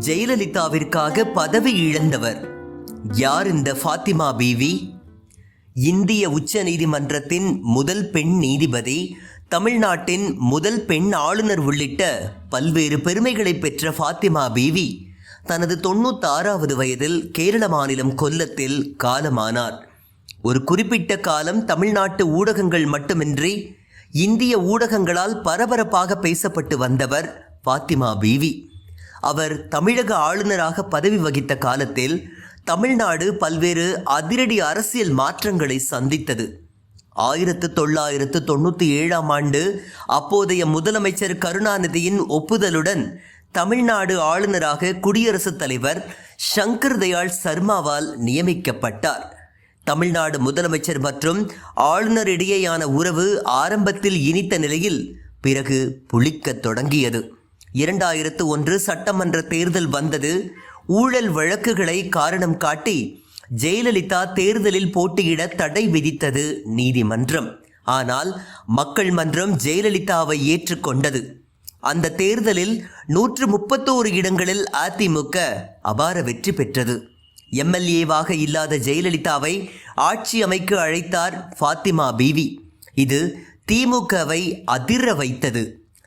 ஜெயலலிதாவிற்காக பதவி இழந்தவர். யார் இந்த ஃபாத்திமா பீவி? இந்திய உச்ச நீதிமன்றத்தின் முதல் பெண் நீதிபதி தமிழ்நாட்டின் முதல் பெண் ஆளுநர் உள்ளிட்ட பல்வேறு பெருமைகளை பெற்ற ஃபாத்திமா பீவி தனது தொண்ணூத்தாறாவது வயதில் கேரள மாநிலம் கொல்லத்தில் காலமானார். ஒரு குறிப்பிட்ட காலம் தமிழ்நாட்டு ஊடகங்கள் மட்டுமின்றி இந்திய ஊடகங்களால் பரபரப்பாக பேசப்பட்டு வந்தவர் ஃபாத்திமா பீவி. அவர் தமிழக ஆளுநராக பதவி வகித்த காலத்தில் தமிழ்நாடு பல்வேறு அதிரடி அரசியல் மாற்றங்களை சந்தித்தது. ஆயிரத்து தொள்ளாயிரத்து தொண்ணூற்றி ஏழாம் ஆண்டு அப்போதைய முதலமைச்சர் கருணாநிதியின் ஒப்புதலுடன் தமிழ்நாடு ஆளுநராக குடியரசுத் தலைவர் சங்கர் தயாள் சர்மாவால் நியமிக்கப்பட்டார். தமிழ்நாடு முதலமைச்சர் மற்றும் ஆளுநரிடையேயான உறவு ஆரம்பத்தில் இனித்த நிலையில் பிறகு புளிக்கத் தொடங்கியது. இரண்டாயிரத்து ஒன்று சட்டமன்ற தேர்தல் வந்தது. ஊழல் வழக்குகளை காரணம் காட்டி ஜெயலலிதா தேர்தலில் போட்டியிட தடை விதித்தது நீதிமன்றம். ஆனால் மக்கள் மன்றம் ஜெயலலிதாவை ஏற்றுக்கொண்டது. அந்த தேர்தலில் நூற்று முப்பத்தோரு இடங்களில் அதிமுக அபார வெற்றி பெற்றது. எம்எல்ஏவாக இல்லாத ஜெயலலிதாவை ஆட்சி அமைக்க அழைத்தார் ஃபாத்திமா பீவி. இது திமுகவை அதிர வைத்தது.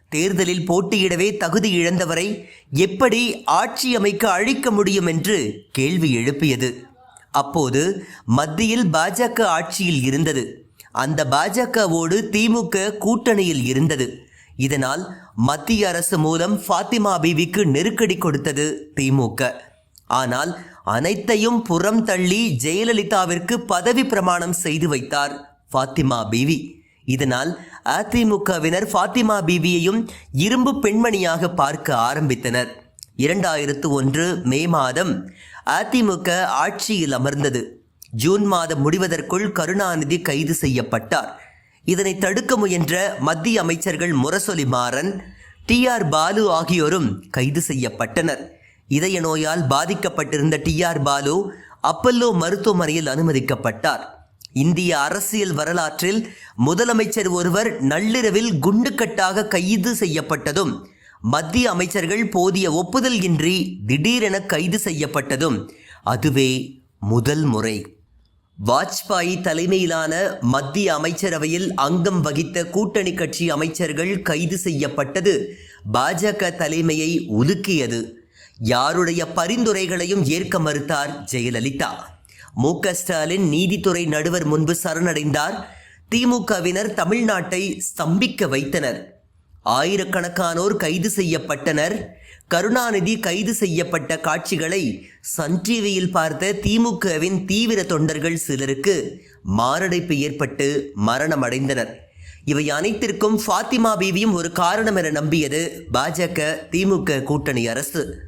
தேர்தலில் போட்டியிடவே தகுதி இழந்தவரை எப்படி ஆட்சி அமைக்க அழிக்க முடியும் என்று கேள்வி எழுப்பியது. அப்போது மத்தியில் பாஜக ஆட்சியில் இருந்தது. அந்த பாஜகவோடு திமுக கூட்டணியில் இருந்தது. இதனால் மத்திய அரசு மூலம் ஃபாத்திமா பீவிக்கு நெருக்கடி கொடுத்தது திமுக. ஆனால் அனைத்தையும் புறம் தள்ளி ஜெயலலிதாவிற்கு பதவி பிரமாணம் செய்து வைத்தார் ஃபாத்திமா பீவி இதனால் அதிமுகவினர் ஃபாத்திமா பீவியையும் இரும்பு பெண்மணியாக பார்க்க ஆரம்பித்தனர். இரண்டாயிரத்து ஒன்று மே மாதம் அதிமுக ஆட்சியில் அமர்ந்தது. ஜூன் மாதம் முடிவதற்குள் கருணாநிதி கைது செய்யப்பட்டார். இதனை தடுக்க முயன்ற மத்திய அமைச்சர்கள் முரசொலி மாறன் டி ஆர் பாலு ஆகியோரும் கைது செய்யப்பட்டனர். இதய நோயால் பாதிக்கப்பட்டிருந்த டி ஆர் பாலு அப்பல்லோ மருத்துவமனையில் அனுமதிக்கப்பட்டார். இந்திய அரசியல் வரலாற்றில் முதலமைச்சர் ஒருவர் நள்ளிரவில் குண்டுக்கட்டாக கைது செய்யப்பட்டதும் மத்திய அமைச்சர்கள் போதிய ஒப்புதல் இன்றி திடீரென கைது செய்யப்பட்டதும். அதுவே முதல் முறை. வாஜ்பாய் தலைமையிலான மத்திய அமைச்சரவையில் அங்கம் வகித்த கூட்டணி கட்சி அமைச்சர்கள் கைது செய்யப்பட்டது. பாஜக தலைமையை ஒதுக்கியது யாருடைய பரிந்துரைகளையும் ஏற்க மறுத்தார் ஜெயலலிதா. மு க ஸ்டாலின் நீதித்துறை நடுவர் முன்பு சரணடைந்தார். திமுகவினர் தமிழ்நாட்டை ஸ்தம்பிக்க வைத்தனர். ஆயிரக்கணக்கானோர் கைது செய்யப்பட்டனர். கருணாநிதி கைது செய்யப்பட்ட காட்சிகளை சன் டிவியில் பார்த்த திமுகவின் தீவிர தொண்டர்கள் சிலருக்கு மாரடைப்பு ஏற்பட்டு மரணமடைந்தனர். இவை அனைத்திற்கும் ஃபாத்திமா பீவியும் ஒரு காரணம் என நம்பியது பாஜக திமுக கூட்டணி அரசு.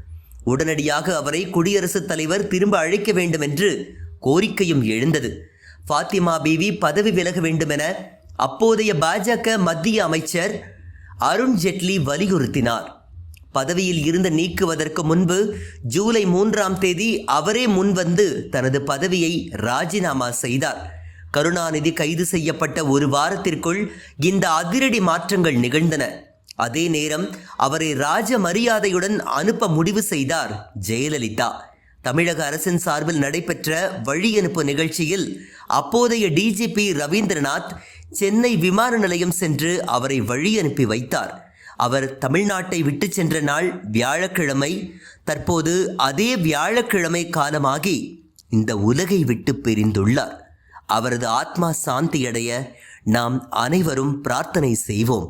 உடனடியாக அவரை குடியரசுத் தலைவர் திரும்ப அழைக்க வேண்டும் என்று கோரிக்கையும் எழுந்தது. ஃபாத்திமா பீவி பதவி விலக வேண்டுமென அப்போதைய பாஜக மத்திய அமைச்சர் அருண் ஜெட்லி வலியுறுத்தினார். பதவியில் இருந்து நீக்குவதற்கு முன்பு ஜூலை மூன்றாம் தேதி அவரே முன்வந்து தனது பதவியை ராஜினாமா செய்தார். கருணாநிதி கைது செய்யப்பட்ட ஒரு வாரத்திற்குள் இந்த அதிரடி மாற்றங்கள் நிகழ்ந்தன. அதே நேரம் அவரை ராஜ மரியாதையுடன் அனுப்ப முடிவு செய்தார் ஜெயலலிதா. தமிழக அரசின் சார்பில் நடைபெற்ற வழியனுப்பு நிகழ்ச்சியில் அப்போதைய டிஜிபி ரவீந்திரநாத் சென்னை விமான நிலையம் சென்று அவரை வழி அனுப்பி வைத்தார். அவர் தமிழ்நாட்டை விட்டு சென்ற நாள் வியாழக்கிழமை தற்போது அதே வியாழக்கிழமை காலமாகி இந்த உலகை விட்டு பிரிந்துள்ளார். அவரது ஆத்மா சாந்தியடைய நாம் அனைவரும் பிரார்த்தனை செய்வோம்.